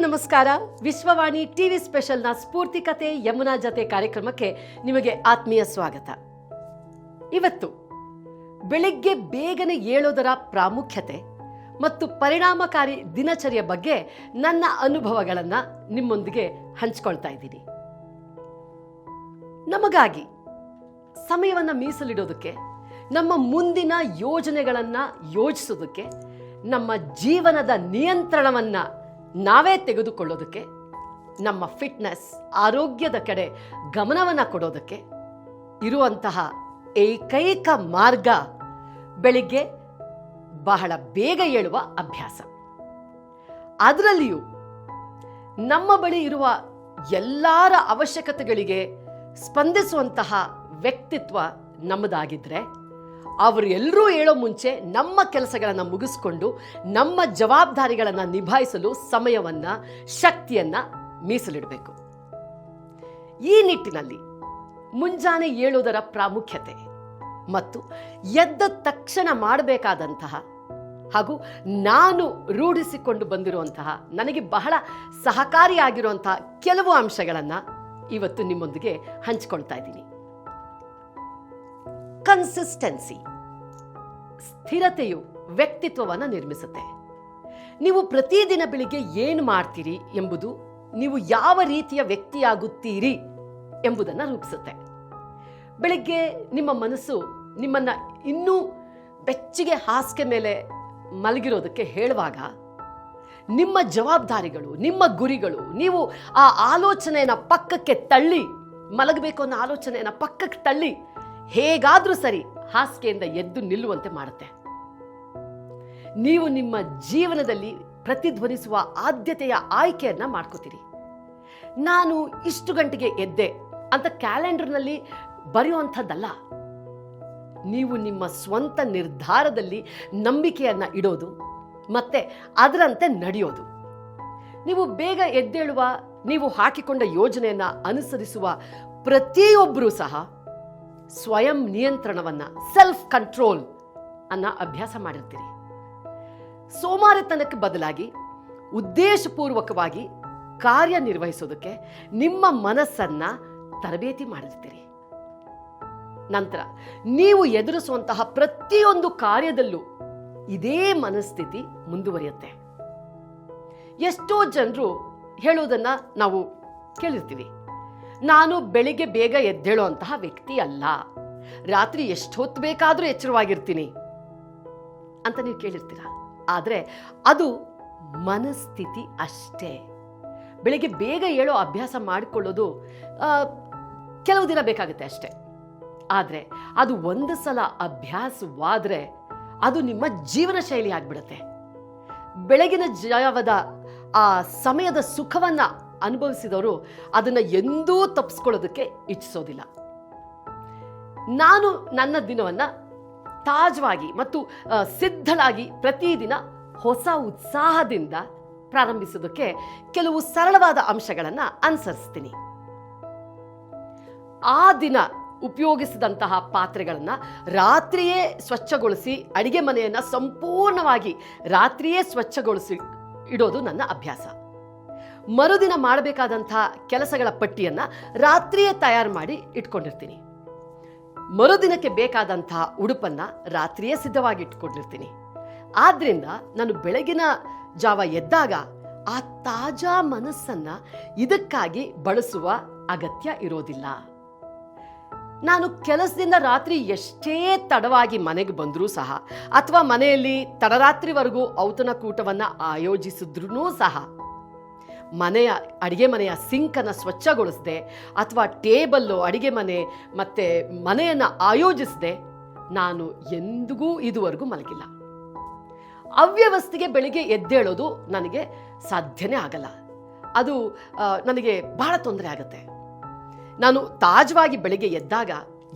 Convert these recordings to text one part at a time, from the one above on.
ನಮಸ್ಕಾರ. ವಿಶ್ವವಾಣಿ ಟಿವಿ ಸ್ಪೆಷಲ್ನ ಸ್ಫೂರ್ತಿ ಕತೆ, ಯಮುನಾ ಜತೆ ಕಾರ್ಯಕ್ರಮಕ್ಕೆ ನಿಮಗೆ ಆತ್ಮೀಯ ಸ್ವಾಗತ. ಇವತ್ತು ಬೆಳಿಗ್ಗೆ ಬೇಗನೆ ಏಳೋದರ ಪ್ರಾಮುಖ್ಯತೆ ಮತ್ತು ಪರಿಣಾಮಕಾರಿ ದಿನಚರಿಯ ಬಗ್ಗೆ ನನ್ನ ಅನುಭವಗಳನ್ನು ನಿಮ್ಮೊಂದಿಗೆ ಹಂಚ್ಕೊಳ್ತಾ ಇದ್ದೀನಿ. ನಮಗಾಗಿ ಸಮಯವನ್ನು ಮೀಸಲಿಡೋದಕ್ಕೆ, ನಮ್ಮ ಮುಂದಿನ ಯೋಜನೆಗಳನ್ನು ಯೋಜಿಸೋದಕ್ಕೆ, ನಮ್ಮ ಜೀವನದ ನಿಯಂತ್ರಣವನ್ನು ನಾವೇ ತೆಗೆದುಕೊಳ್ಳೋದಕ್ಕೆ, ನಮ್ಮ ಫಿಟ್ನೆಸ್ ಆರೋಗ್ಯದ ಕಡೆ ಗಮನವನ್ನು ಕೊಡೋದಕ್ಕೆ ಇರುವಂತಹ ಏಕೈಕ ಮಾರ್ಗ ಬೆಳಿಗ್ಗೆ ಬಹಳ ಬೇಗ ಏಳುವ ಅಭ್ಯಾಸ. ಅದರಲ್ಲಿಯೂ ನಮ್ಮ ಬಳಿ ಇರುವ ಎಲ್ಲರ ಅವಶ್ಯಕತೆಗಳಿಗೆ ಸ್ಪಂದಿಸುವಂತಹ ವ್ಯಕ್ತಿತ್ವ ನಮ್ಮದಾಗಿದ್ರೆ ಅವರು ಎಲ್ಲರೂ ಹೇಳೋ ಮುಂಚೆ ನಮ್ಮ ಕೆಲಸಗಳನ್ನು ಮುಗಿಸ್ಕೊಂಡು ನಮ್ಮ ಜವಾಬ್ದಾರಿಗಳನ್ನು ನಿಭಾಯಿಸಲು ಸಮಯವನ್ನು, ಶಕ್ತಿಯನ್ನು ಮೀಸಲಿಡಬೇಕು. ಈ ನಿಟ್ಟಿನಲ್ಲಿ ಮುಂಜಾನೆ ಏಳುವುದರ ಪ್ರಾಮುಖ್ಯತೆ ಮತ್ತು ಎದ್ದ ತಕ್ಷಣ ಮಾಡಬೇಕಾದಂತಹ ಹಾಗೂ ನಾನು ರೂಢಿಸಿಕೊಂಡು ಬಂದಿರುವಂತಹ, ನನಗೆ ಬಹಳ ಸಹಕಾರಿಯಾಗಿರುವಂತಹ ಕೆಲವು ಅಂಶಗಳನ್ನು ಇವತ್ತು ನಿಮ್ಮೊಂದಿಗೆ ಹಂಚಿಕೊಳ್ತಾ ಇದ್ದೀನಿ. ಕನ್ಸಿಸ್ಟೆನ್ಸಿ ಸ್ಥಿರತೆಯು ವ್ಯಕ್ತಿತ್ವವನ್ನು ನಿರ್ಮಿಸುತ್ತೆ. ನೀವು ಪ್ರತಿದಿನ ಬೆಳಿಗ್ಗೆ ಏನು ಮಾಡ್ತೀರಿ ಎಂಬುದು ನೀವು ಯಾವ ರೀತಿಯ ವ್ಯಕ್ತಿಯಾಗುತ್ತೀರಿ ಎಂಬುದನ್ನು ರೂಪಿಸುತ್ತೆ. ಬೆಳಿಗ್ಗೆ ನಿಮ್ಮ ಮನಸ್ಸು ನಿಮ್ಮನ್ನು ಇನ್ನೂ ಬೆಚ್ಚಗೆ ಹಾಸಿಗೆ ಮೇಲೆ ಮಲಗಿರೋದಕ್ಕೆ ಹೇಳುವಾಗ ನಿಮ್ಮ ಜವಾಬ್ದಾರಿಗಳು, ನಿಮ್ಮ ಗುರಿಗಳು, ನೀವು ಆ ಆಲೋಚನೆಯನ್ನು ಪಕ್ಕಕ್ಕೆ ತಳ್ಳಿ, ಮಲಗಬೇಕು ಅನ್ನೋ ಆಲೋಚನೆಯನ್ನು ಪಕ್ಕಕ್ಕೆ ತಳ್ಳಿ ಹೇಗಾದ್ರೂ ಸರಿ ಹಾಸಿಗೆಯಿಂದ ಎದ್ದು ನಿಲ್ಲುವಂತೆ ಮಾಡುತ್ತೆ. ನೀವು ನಿಮ್ಮ ಜೀವನದಲ್ಲಿ ಪ್ರತಿಧ್ವನಿಸುವ ಆದ್ಯತೆಯ ಆಯ್ಕೆಯನ್ನ ಮಾಡ್ಕೋತೀರಿ. ನಾನು ಇಷ್ಟು ಗಂಟೆಗೆ ಎದ್ದೆ ಅಂತ ಕ್ಯಾಲೆಂಡರ್ನಲ್ಲಿ ಬರೆಯುವಂಥದ್ದಲ್ಲ. ನೀವು ನಿಮ್ಮ ಸ್ವಂತ ನಿರ್ಧಾರದಲ್ಲಿ ನಂಬಿಕೆಯನ್ನ ಇಡೋದು ಮತ್ತೆ ಅದರಂತೆ ನಡೆಯೋದು. ನೀವು ಬೇಗ ಎದ್ದೇಳುವ, ನೀವು ಹಾಕಿಕೊಂಡ ಯೋಜನೆಯನ್ನ ಅನುಸರಿಸುವ ಪ್ರತಿಯೊಬ್ಬರೂ ಸಹ ಸ್ವಯಂ ನಿಯಂತ್ರಣವನ್ನು ಸೆಲ್ಫ್ ಕಂಟ್ರೋಲ್ ಅನ್ನ ಅಭ್ಯಾಸ ಮಾಡಿರ್ತೀರಿ. ಸೋಮಾರಿತನಕ್ಕೆ ಬದಲಾಗಿ ಉದ್ದೇಶಪೂರ್ವಕವಾಗಿ ಕಾರ್ಯನಿರ್ವಹಿಸೋದಕ್ಕೆ ನಿಮ್ಮ ಮನಸ್ಸನ್ನು ತರಬೇತಿ ಮಾಡಿರ್ತೀರಿ. ನಂತರ ನೀವು ಎದುರಿಸುವಂತಹ ಪ್ರತಿಯೊಂದು ಕಾರ್ಯದಲ್ಲೂ ಇದೇ ಮನಸ್ಥಿತಿ ಮುಂದುವರಿಯುತ್ತೆ. ಎಷ್ಟೋ ಜನರು ಹೇಳುವುದನ್ನು ನಾವು ಕೇಳಿರ್ತೀವಿ. ನಾನು ಬೆಳಿಗ್ಗೆ ಬೇಗ ಎದ್ದೇಳುವಂತಹ ವ್ಯಕ್ತಿ ಅಲ್ಲ. ರಾತ್ರಿ ಎಷ್ಟು ಹೊತ್ತು ಬೇಕಾದರೂ ಎಚ್ಚರವಾಗಿರ್ತೀನಿ. ಅಂತ ನೀವು ಕೇಳಿರ್ತೀರ? ಆದರೆ ಅದು ಮನಸ್ಥಿತಿ ಅಷ್ಟೇ. ಬೆಳಿಗ್ಗೆ ಬೇಗ ಏಳೋ ಅಭ್ಯಾಸ ಮಾಡಿಕೊಳ್ಳೋದು ಕೆಲವು ದಿನ ಬೇಕಾಗುತ್ತೆ ಅಷ್ಟೇ. ಆದರೆ ಅದು ಒಂದು ಸಲ ಅಭ್ಯಾಸವಾದರೆ ಅದು ನಿಮ್ಮ ಜೀವನ ಶೈಲಿ ಆಗಿಬಿಡುತ್ತೆ. ಬೆಳಗಿನ ಜಾವದ ಆ, ಸಮಯದ ಸುಖವನ್ನ ಅನುಭವಿಸಿದವರು ಅದನ್ನ ಎಂದೂ ತಪ್ಪಿಸ್ಕೊಳ್ಳೋದಕ್ಕೆ ಇಚ್ಛಿಸೋದಿಲ್ಲ. ನಾನು ನನ್ನ ದಿನವನ್ನ ತಾಜವಾಗಿ ಮತ್ತು ಸಿದ್ಧಳಾಗಿ ಪ್ರತಿದಿನ ಹೊಸ ಉತ್ಸಾಹದಿಂದ ಪ್ರಾರಂಭಿಸೋದಕ್ಕೆ ಕೆಲವು ಸರಳವಾದ ಅಂಶಗಳನ್ನು ಅನುಸರಿಸ್ತೀನಿ. ಆ ದಿನ ಉಪಯೋಗಿಸಿದಂತಹ ಪಾತ್ರೆಗಳನ್ನು ರಾತ್ರಿಯೇ ಸ್ವಚ್ಛಗೊಳಿಸಿ ಅಡಿಗೆ ಮನೆಯನ್ನು ಸಂಪೂರ್ಣವಾಗಿ ರಾತ್ರಿಯೇ ಸ್ವಚ್ಛಗೊಳಿಸಿ ಇಡೋದು ನನ್ನ ಅಭ್ಯಾಸ. ಮರುದಿನ ಮಾಡಬೇಕಾದಂಥ ಕೆಲಸಗಳ ಪಟ್ಟಿಯನ್ನು ರಾತ್ರಿಯೇ ತಯಾರು ಮಾಡಿ ಇಟ್ಕೊಂಡಿರ್ತೀನಿ. ಮರುದಿನಕ್ಕೆ ಬೇಕಾದಂತಹ ಉಡುಪನ್ನು ರಾತ್ರಿಯೇ ಸಿದ್ಧವಾಗಿ ಇಟ್ಕೊಂಡಿರ್ತೀನಿ. ಆದ್ದರಿಂದ ನಾನು ಬೆಳಗಿನ ಜಾವ ಎದ್ದಾಗ ಆ ತಾಜಾ ಮನಸ್ಸನ್ನು ಇದಕ್ಕಾಗಿ ಬಳಸುವ ಅಗತ್ಯ ಇರೋದಿಲ್ಲ. ನಾನು ಕೆಲಸದಿಂದ ರಾತ್ರಿ ಎಷ್ಟೇ ತಡವಾಗಿ ಮನೆಗೆ ಬಂದರೂ ಸಹ ಅಥವಾ ಮನೆಯಲ್ಲಿ ತಡರಾತ್ರಿವರೆಗೂ ಔತಣಕೂಟವನ್ನು ಆಯೋಜಿಸಿದ್ರೂ ಸಹ ಮನೆಯ ಅಡುಗೆ ಮನೆಯ ಸಿಂಕನ್ನು ಸ್ವಚ್ಛಗೊಳಿಸದೆ ಅಥವಾ ಟೇಬಲ್ಲು, ಅಡುಗೆ ಮನೆ ಮತ್ತು ಮನೆಯನ್ನು ಆಯೋಜಿಸದೆ, ನಾನು ಎಂದಿಗೂ ಇದುವರೆಗೂ ಮಲಗಿಲ್ಲ. ಅವ್ಯವಸ್ಥೆಗೆ ಬೆಳಿಗ್ಗೆ ಎದ್ದೇಳೋದು ನನಗೆ ಸಾಧ್ಯನೇ ಆಗಲ್ಲ. ಅದು ನನಗೆ ಬಹಳ ತೊಂದರೆ ಆಗುತ್ತೆ. ನಾನು ತಾಜವಾಗಿ ಬೆಳಿಗ್ಗೆ ಎದ್ದಾಗ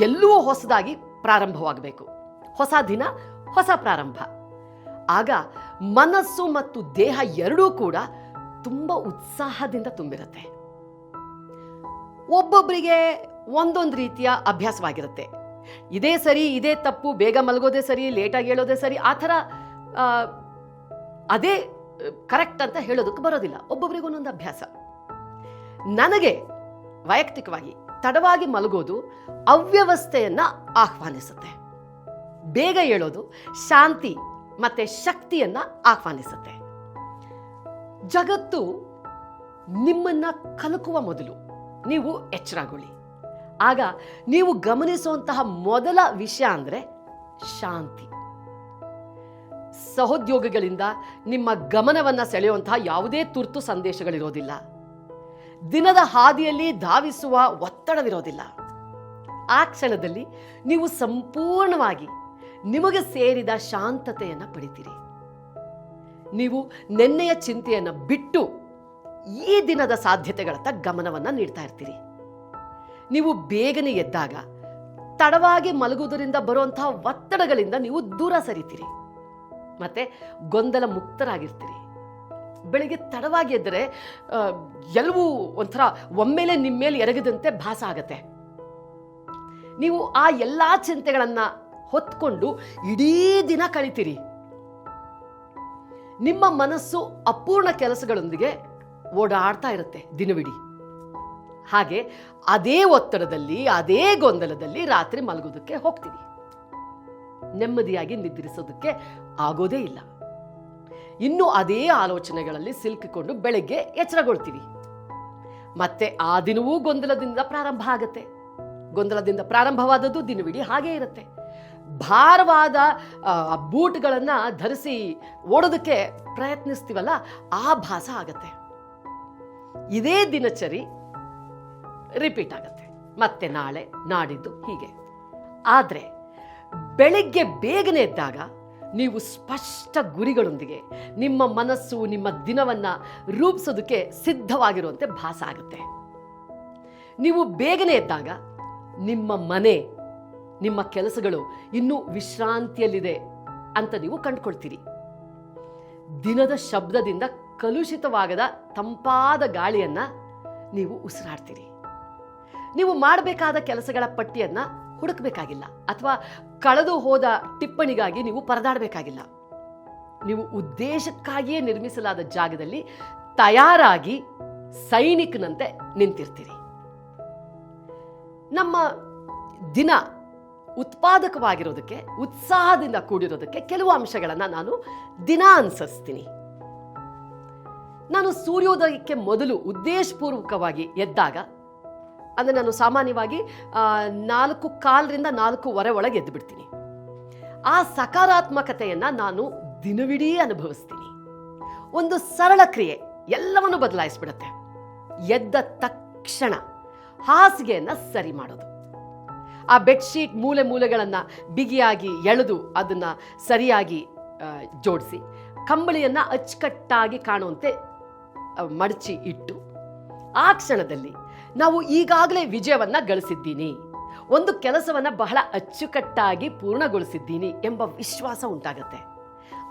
ಎಲ್ಲವೂ ಹೊಸದಾಗಿ ಪ್ರಾರಂಭವಾಗಬೇಕು. ಹೊಸ ದಿನ, ಹೊಸ ಪ್ರಾರಂಭ. ಆಗ ಮನಸ್ಸು ಮತ್ತು ದೇಹ ಎರಡೂ ಕೂಡ ತುಂಬ ಉತ್ಸಾಹದಿಂದ ತುಂಬಿರುತ್ತೆ. ಒಬ್ಬೊಬ್ಬರಿಗೆ ಒಂದೊಂದು ರೀತಿಯ ಅಭ್ಯಾಸವಾಗಿರುತ್ತೆ. ಇದೇ ಸರಿ, ಇದೇ ತಪ್ಪು, ಬೇಗ ಮಲಗೋದೇ ಸರಿ, ಲೇಟಾಗಿ ಹೇಳೋದೇ ಸರಿ, ಆ ಥರ ಅದೇ ಕರೆಕ್ಟ್ ಅಂತ ಹೇಳೋದಕ್ಕೆ ಬರೋದಿಲ್ಲ. ಒಬ್ಬೊಬ್ಬರಿಗೆ ಒಂದೊಂದು ಅಭ್ಯಾಸ. ನನಗೆ ವೈಯಕ್ತಿಕವಾಗಿ ತಡವಾಗಿ ಮಲಗೋದು ಅವ್ಯವಸ್ಥೆಯನ್ನು ಆಹ್ವಾನಿಸುತ್ತೆ. ಬೇಗ ಹೇಳೋದು ಶಾಂತಿ ಮತ್ತು ಶಕ್ತಿಯನ್ನು ಆಹ್ವಾನಿಸುತ್ತೆ. ಜಗತ್ತು ನಿಮ್ಮನ್ನ ಕಲಕುವ ಮೊದಲು. ನೀವು ಎಚ್ಚರಗೊಳ್ಳಿ. ಆಗ ನೀವು ಗಮನಿಸುವಂತಹ ಮೊದಲ ವಿಷಯ ಅಂದರೆ ಶಾಂತಿ. ಸಹೋದ್ಯೋಗಿಗಳಿಂದ ನಿಮ್ಮ ಗಮನವನ್ನು ಸೆಳೆಯುವಂತಹ ಯಾವುದೇ ತುರ್ತು ಸಂದೇಶಗಳಿರೋದಿಲ್ಲ. ದಿನದ ಹಾದಿಯಲ್ಲಿ ಧಾವಿಸುವ ಒತ್ತಡವಿರೋದಿಲ್ಲ. ಆ ಕ್ಷಣದಲ್ಲಿ ನೀವು ಸಂಪೂರ್ಣವಾಗಿ ನಿಮಗೆ ಸೇರಿದ ಶಾಂತತೆಯನ್ನು ಪಡಿತೀರಿ. ನೀವು ನೆನ್ನೆಯ ಚಿಂತೆಯನ್ನು ಬಿಟ್ಟು ಈ ದಿನದ ಸಾಧ್ಯತೆಗಳತ್ತ ಗಮನವನ್ನು ನೀಡ್ತಾ ಇರ್ತೀರಿ. ನೀವು ಬೇಗನೆ ಎದ್ದಾಗ, ತಡವಾಗಿ ಮಲಗುವುದರಿಂದ ಬರುವಂತಹ ಒತ್ತಡಗಳಿಂದ ನೀವು ದೂರ ಸರಿತೀರಿ. ಮತ್ತೆ ಗೊಂದಲ ಮುಕ್ತರಾಗಿರ್ತೀರಿ. ಬೆಳಿಗ್ಗೆ ತಡವಾಗಿ ಎದ್ದರೆ ಎಲ್ಲವು ಒಂಥರ ಒಮ್ಮೆಲೆ ನಿಮ್ಮ ಮೇಲೆ ಎರಗದಂತೆ ಭಾಸ ಆಗತ್ತೆ. ನೀವು ಆ ಎಲ್ಲ ಚಿಂತೆಗಳನ್ನ ಹೊತ್ಕೊಂಡು ಇಡೀ ದಿನ ಕಳಿತೀರಿ. ನಿಮ್ಮ ಮನಸ್ಸು ಅಪೂರ್ಣ ಕೆಲಸಗಳೊಂದಿಗೆ ಓಡಾಡ್ತಾ ಇರುತ್ತೆ ದಿನವಿಡೀ. ಹಾಗೆ ಅದೇ ಒತ್ತಡದಲ್ಲಿ, ಅದೇ ಗೊಂದಲದಲ್ಲಿ ರಾತ್ರಿ ಮಲಗೋದಕ್ಕೆ ಹೋಗ್ತೀವಿ. ನೆಮ್ಮದಿಯಾಗಿ ನಿದ್ರಿಸೋದಕ್ಕೆ ಆಗೋದೇ ಇಲ್ಲ. ಇನ್ನು ಅದೇ ಆಲೋಚನೆಗಳಲ್ಲಿ ಸಿಲುಕಿಕೊಂಡು ಬೆಳಗ್ಗೆ ಎಚ್ಚರಗೊಳ್ತೀವಿ. ಮತ್ತೆ ಆ ದಿನವೂ ಗೊಂದಲದಿಂದ ಪ್ರಾರಂಭ ಆಗತ್ತೆ. ಗೊಂದಲದಿಂದ ಪ್ರಾರಂಭವಾದದ್ದು ದಿನವಿಡೀ ಹಾಗೇ ಇರುತ್ತೆ. ಭಾರವಾದ ಬೂಟ್ಗಳನ್ನು ಧರಿಸಿ ಓಡೋದಕ್ಕೆ ಪ್ರಯತ್ನಿಸ್ತೀವಲ್ಲ, ಆ ಭಾಸ ಆಗತ್ತೆ. ಇದೇ ದಿನಚರಿ ರಿಪೀಟ್ ಆಗುತ್ತೆ. ಮತ್ತೆ ನಾಳೆ, ನಾಡಿದ್ದು ಹೀಗೆ. ಆದರೆ, ಬೆಳಿಗ್ಗೆ ಬೇಗನೆ ಎದ್ದಾಗ ನೀವು ಸ್ಪಷ್ಟ ಗುರಿಗಳೊಂದಿಗೆ ನಿಮ್ಮ ಮನಸ್ಸು, ನಿಮ್ಮ ದಿನವನ್ನು ರೂಪಿಸೋದಕ್ಕೆ ಸಿದ್ಧವಾಗಿರುವಂತೆ ಭಾಸ ಆಗುತ್ತೆ. ನೀವು ಬೇಗನೆ ಎದ್ದಾಗ ನಿಮ್ಮ ಮನೆ ನಿಮ್ಮ ಕೆಲಸಗಳು ಇನ್ನೂ ವಿಶ್ರಾಂತಿಯಲ್ಲಿದೆ ಅಂತ ನೀವು ಕಂಡುಕೊಳ್ತೀರಿ. ದಿನದ ಶಬ್ದದಿಂದ ಕಲುಷಿತವಾಗದ ತಂಪಾದ ಗಾಳಿಯನ್ನು ನೀವು ಉಸಿರಾಡ್ತೀರಿ. ನೀವು ಮಾಡಬೇಕಾದ ಕೆಲಸಗಳ ಪಟ್ಟಿಯನ್ನು ಹುಡುಕಬೇಕಾಗಿಲ್ಲ ಅಥವಾ ಕಳೆದು ಹೋದ ಟಿಪ್ಪಣಿಗಾಗಿ ನೀವು ಪರದಾಡಬೇಕಾಗಿಲ್ಲ. ನೀವು ಉದ್ದೇಶಕ್ಕಾಗಿಯೇ ನಿರ್ಮಿಸಲಾದ ಜಾಗದಲ್ಲಿ ತಯಾರಾಗಿ ಸೈನಿಕನಂತೆ ನಿಂತಿರ್ತೀರಿ. ನಮ್ಮ ದಿನ ಉತ್ಪಾದಕವಾಗಿರೋದಕ್ಕೆ, ಉತ್ಸಾಹದಿಂದ ಕೂಡಿರೋದಕ್ಕೆ ಕೆಲವು ಅಂಶಗಳನ್ನು ನಾನು ದಿನ ಅನುಸರಿಸ್ತೀನಿ ನಾನು ಸೂರ್ಯೋದಯಕ್ಕೆ ಮೊದಲು ಉದ್ದೇಶಪೂರ್ವಕವಾಗಿ ಎದ್ದಾಗ, ಅಂದರೆ ನಾನು ಸಾಮಾನ್ಯವಾಗಿ ನಾಲ್ಕು ಕಾಲರಿಂದ ನಾಲ್ಕೂವರೆ ಒಳಗೆ ಎದ್ದು ಬಿಡ್ತೀನಿ ಆ ಸಕಾರಾತ್ಮಕತೆಯನ್ನು ನಾನು ದಿನವಿಡೀ ಅನುಭವಿಸ್ತೀನಿ. ಒಂದು ಸರಳ ಕ್ರಿಯೆ, ಎಲ್ಲವನ್ನು ಬದಲಾಯಿಸ್ಬಿಡುತ್ತೆ. ಎದ್ದ ತಕ್ಷಣ ಹಾಸಿಗೆಯನ್ನು ಸರಿ ಮಾಡೋದು. ಆ ಬೆಡ್ಶೀಟ್ ಮೂಲೆ ಮೂಲೆಗಳನ್ನು ಬಿಗಿಯಾಗಿ ಎಳೆದು ಅದನ್ನು ಸರಿಯಾಗಿ ಜೋಡಿಸಿ. ಕಂಬಳಿಯನ್ನು ಅಚ್ಚುಕಟ್ಟಾಗಿ ಕಾಣುವಂತೆ ಮಡಚಿ ಇಟ್ಟು, ಆ ಕ್ಷಣದಲ್ಲಿ ನಾವು ಈಗಾಗಲೇ ವಿಜಯವನ್ನು ಗಳಿಸಿದ್ದೀನಿ. ಒಂದು ಕೆಲಸವನ್ನು ಬಹಳ ಅಚ್ಚುಕಟ್ಟಾಗಿ ಪೂರ್ಣಗೊಳಿಸಿದ್ದೀನಿ ಎಂಬ ವಿಶ್ವಾಸ ಉಂಟಾಗತ್ತೆ.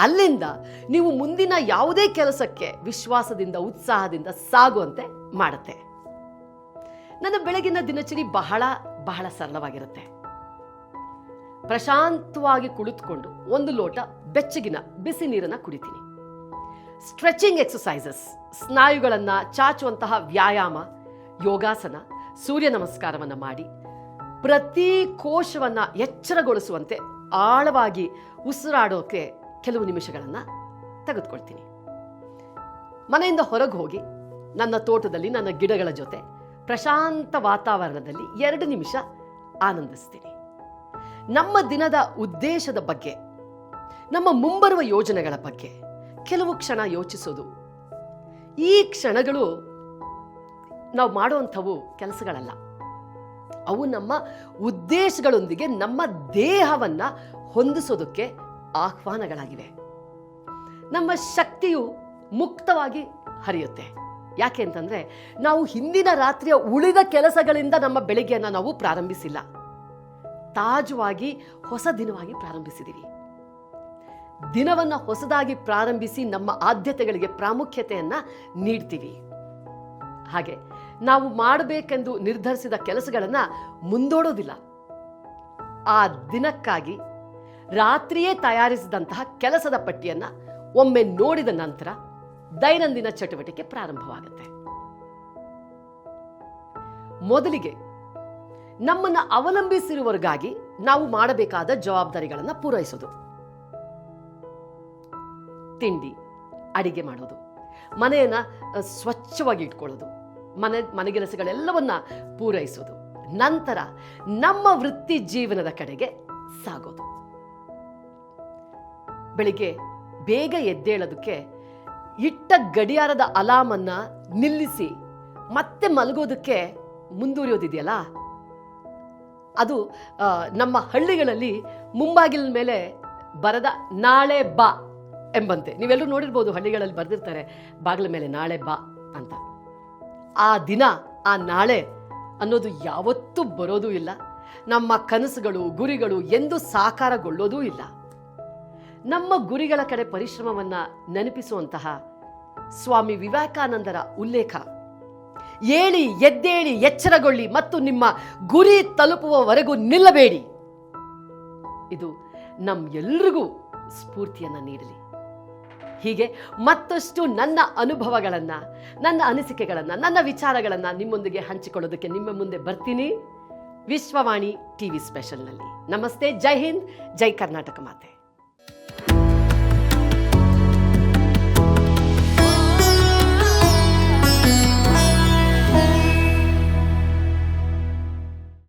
ಅಲ್ಲಿಂದ ನೀವು ಮುಂದಿನ ಯಾವುದೇ ಕೆಲಸಕ್ಕೆ ವಿಶ್ವಾಸದಿಂದ, ಉತ್ಸಾಹದಿಂದ ಸಾಗುವಂತೆ ಮಾಡುತ್ತೆ. ನನ್ನ ಬೆಳಗಿನ ದಿನಚರಿ ಬಹಳ ಬಹಳ ಸರಳವಾಗಿರುತ್ತೆ. ಪ್ರಶಾಂತವಾಗಿ ಕುಳಿತುಕೊಂಡು ಒಂದು ಲೋಟ ಬೆಚ್ಚಗಿನ ಬಿಸಿ ನೀರನ್ನು ಕುಡಿತೀನಿ. ಸ್ಟ್ರೆಚಿಂಗ್ ಎಕ್ಸಸೈಸಸ್ ಸ್ನಾಯುಗಳನ್ನು ಚಾಚುವಂತಹ ವ್ಯಾಯಾಮ, ಯೋಗಾಸನ, ಸೂರ್ಯ ನಮಸ್ಕಾರವನ್ನು ಮಾಡಿ, ಪ್ರತಿ ಕೋಶವನ್ನು ಎಚ್ಚರಗೊಳಿಸುವಂತೆ ಆಳವಾಗಿ ಉಸಿರಾಡೋಕೆ ಕೆಲವು ನಿಮಿಷಗಳನ್ನು ತೆಗೆದುಕೊಳ್ತೀನಿ. ಮನೆಯಿಂದ ಹೊರಗೆ ಹೋಗಿ, ನನ್ನ ತೋಟದಲ್ಲಿ ನನ್ನ ಗಿಡಗಳ ಜೊತೆ ಪ್ರಶಾಂತ ವಾತಾವರಣದಲ್ಲಿ ಎರಡು ನಿಮಿಷ ಆನಂದಿಸ್ತೀನಿ. ನಮ್ಮ ದಿನದ ಉದ್ದೇಶದ ಬಗ್ಗೆ, ನಮ್ಮ ಮುಂಬರುವ ಯೋಜನೆಗಳ ಬಗ್ಗೆ ಕೆಲವು ಕ್ಷಣ ಯೋಚಿಸೋದು. ಈ ಕ್ಷಣಗಳು ನಾವು ಮಾಡುವಂಥವು ಕೆಲಸಗಳಲ್ಲ. ಅವು ನಮ್ಮ ಉದ್ದೇಶಗಳೊಂದಿಗೆ ನಮ್ಮ ದೇಹವನ್ನು ಹೊಂದಿಸೋದಕ್ಕೆ ಆಹ್ವಾನಗಳಾಗಿವೆ. ನಮ್ಮ ಶಕ್ತಿಯು ಮುಕ್ತವಾಗಿ ಹರಿಯುತ್ತೆ. ಯಾಕೆ ಅಂತಂದ್ರೆ ನಾವು ಹಿಂದಿನ ರಾತ್ರಿಯ ಉಳಿದ ಕೆಲಸಗಳಿಂದ ನಮ್ಮ ಬೆಳಿಗ್ಗೆಯನ್ನು ನಾವು ಪ್ರಾರಂಭಿಸಿಲ್ಲ. ತಾಜವಾಗಿ ಹೊಸ ದಿನವಾಗಿ ಪ್ರಾರಂಭಿಸಿದ್ದೀವಿ ದಿನವನ್ನ ಹೊಸದಾಗಿ ಪ್ರಾರಂಭಿಸಿ ನಮ್ಮ ಆದ್ಯತೆಗಳಿಗೆ ಪ್ರಾಮುಖ್ಯತೆಯನ್ನ ನೀಡ್ತೀವಿ. ಹಾಗೆ ನಾವು ಮಾಡಬೇಕೆಂದು ನಿರ್ಧರಿಸಿದ ಕೆಲಸಗಳನ್ನು ಮುಂದೂಡೋದಿಲ್ಲ. ಆ ದಿನಕ್ಕಾಗಿ ರಾತ್ರಿಯೇ ತಯಾರಿಸಿದಂತಹ ಕೆಲಸದ ಪಟ್ಟಿಯನ್ನ ಒಮ್ಮೆ ನೋಡಿದ ನಂತರ ದೈನಂದಿನ ಚಟುವಟಿಕೆ ಪ್ರಾರಂಭವಾಗುತ್ತೆ. ಮೊದಲಿಗೆ ನಮ್ಮನ್ನ ಅವಲಂಬಿಸಿರುವವರಿಗಾಗಿ ನಾವು ಮಾಡಬೇಕಾದ ಜವಾಬ್ದಾರಿಗಳನ್ನು ಪೂರೈಸೋದು. ತಿಂಡಿ, ಅಡಿಗೆ ಮಾಡೋದು, ಮನೆಯನ್ನ ಸ್ವಚ್ಛವಾಗಿ ಇಟ್ಕೊಳ್ಳೋದು, ಮನೆ ಮನೆಗೆಲಸಗಳೆಲ್ಲವನ್ನ ಪೂರೈಸೋದು. ನಂತರ ನಮ್ಮ ವೃತ್ತಿ ಜೀವನದ ಕಡೆಗೆ ಸಾಗೋದು. ಬೆಳಿಗ್ಗೆ ಬೇಗ ಎದ್ದೇಳೋದಕ್ಕೆ ಇಟ್ಟ ಗಡಿಯಾರದ ಅಲಾಮನ್ನ ನಿಲ್ಲಿಸಿ ಮತ್ತೆ ಮಲಗೋದಕ್ಕೆ ಮುಂದುವರಿಯೋದಿದೆಯಲ್ಲ ಅದು ನಮ್ಮ ಹಳ್ಳಿಗಳಲ್ಲಿ ಮುಂಬಾಗಿಲ ಮೇಲೆ ಬರದ ನಾಳೆ ಬಾ ಎಂಬಂತೆ. ನೀವೆಲ್ಲರೂ ನೋಡಿರ್ಬೋದು ಹಳ್ಳಿಗಳಲ್ಲಿ ಬರೆದಿರ್ತಾರೆ, ಬಾಗಿಲ ಮೇಲೆ ನಾಳೆ ಬಾ ಅಂತ. ಆ ದಿನ, ಆ ನಾಳೆ ಅನ್ನೋದು ಯಾವತ್ತೂ ಬರೋದೂ ಇಲ್ಲ. ನಮ್ಮ ಕನಸುಗಳು, ಗುರಿಗಳು ಎಂದು ಸಾಕಾರಗೊಳ್ಳೋದೂ ಇಲ್ಲ. ನಮ್ಮ ಗುರಿಗಳ ಕಡೆ ಪರಿಶ್ರಮವನ್ನ ನೆನಪಿಸುವಂತಹ ಸ್ವಾಮಿ ವಿವೇಕಾನಂದರ ಉಲ್ಲೇಖ. ಏಳಿ ಎದ್ದೇಳಿ ಎಚ್ಚರಗೊಳ್ಳಿ ಮತ್ತು ನಿಮ್ಮ ಗುರಿ ತಲುಪುವವರೆಗೂ ನಿಲ್ಲಬೇಡಿ. ಇದು ನಮ್ಮೆಲ್ರಿಗೂ ಸ್ಫೂರ್ತಿಯನ್ನು ನೀಡಲಿ. ಹೀಗೆ ಮತ್ತಷ್ಟು ನನ್ನ ಅನುಭವಗಳನ್ನು, ನನ್ನ ಅನಿಸಿಕೆಗಳನ್ನು, ನನ್ನ ವಿಚಾರಗಳನ್ನು ನಿಮ್ಮೊಂದಿಗೆ ಹಂಚಿಕೊಳ್ಳೋದಕ್ಕೆ ನಿಮ್ಮ ಮುಂದೆ ಬರ್ತೀನಿ. ವಿಶ್ವವಾಣಿ ಟಿ ವಿ ಸ್ಪೆಷಲ್ನಲ್ಲಿ. ನಮಸ್ತೆ, ಜೈ ಹಿಂದ್, ಜೈ ಕರ್ನಾಟಕ ಮಾತೆ.